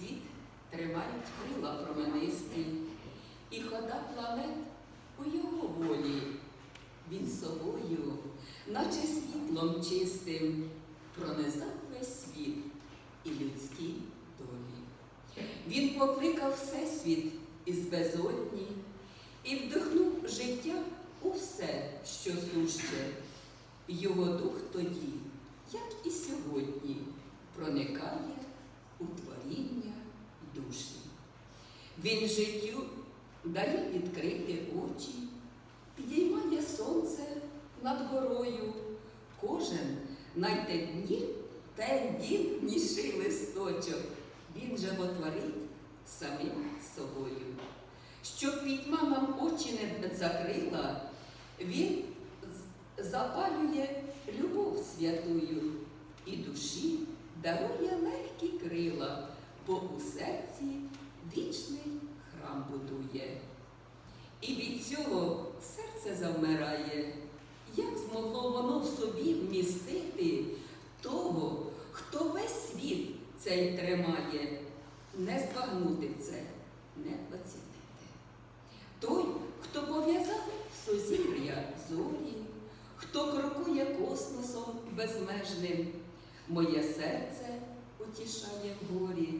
світ тримають крила променисті, і хода планет у його волі. Він собою, наче світлом чистим, пронизав весь світ і людські долі. Він покликав Всесвіт із безодні і вдихнув життя у все, що суще. Його дух тоді, як і сьогодні, проникає у творіння душі. Він життю дає відкрити очі, підіймає сонце над горою. Кожен найтемні тендітніший листочок він животворить самим собою. Щоб пітьма нам очі не закрила, він запалює любов святую і душі дарує легкі крила, бо у серці вічний цього серце завмирає, як змогло воно в собі вмістити того, хто весь світ цей тримає, не збагнути це, не оцінити. Той, хто пов'язав сузір'я зорі, хто крокує космосом безмежним, моє серце утішає в горі,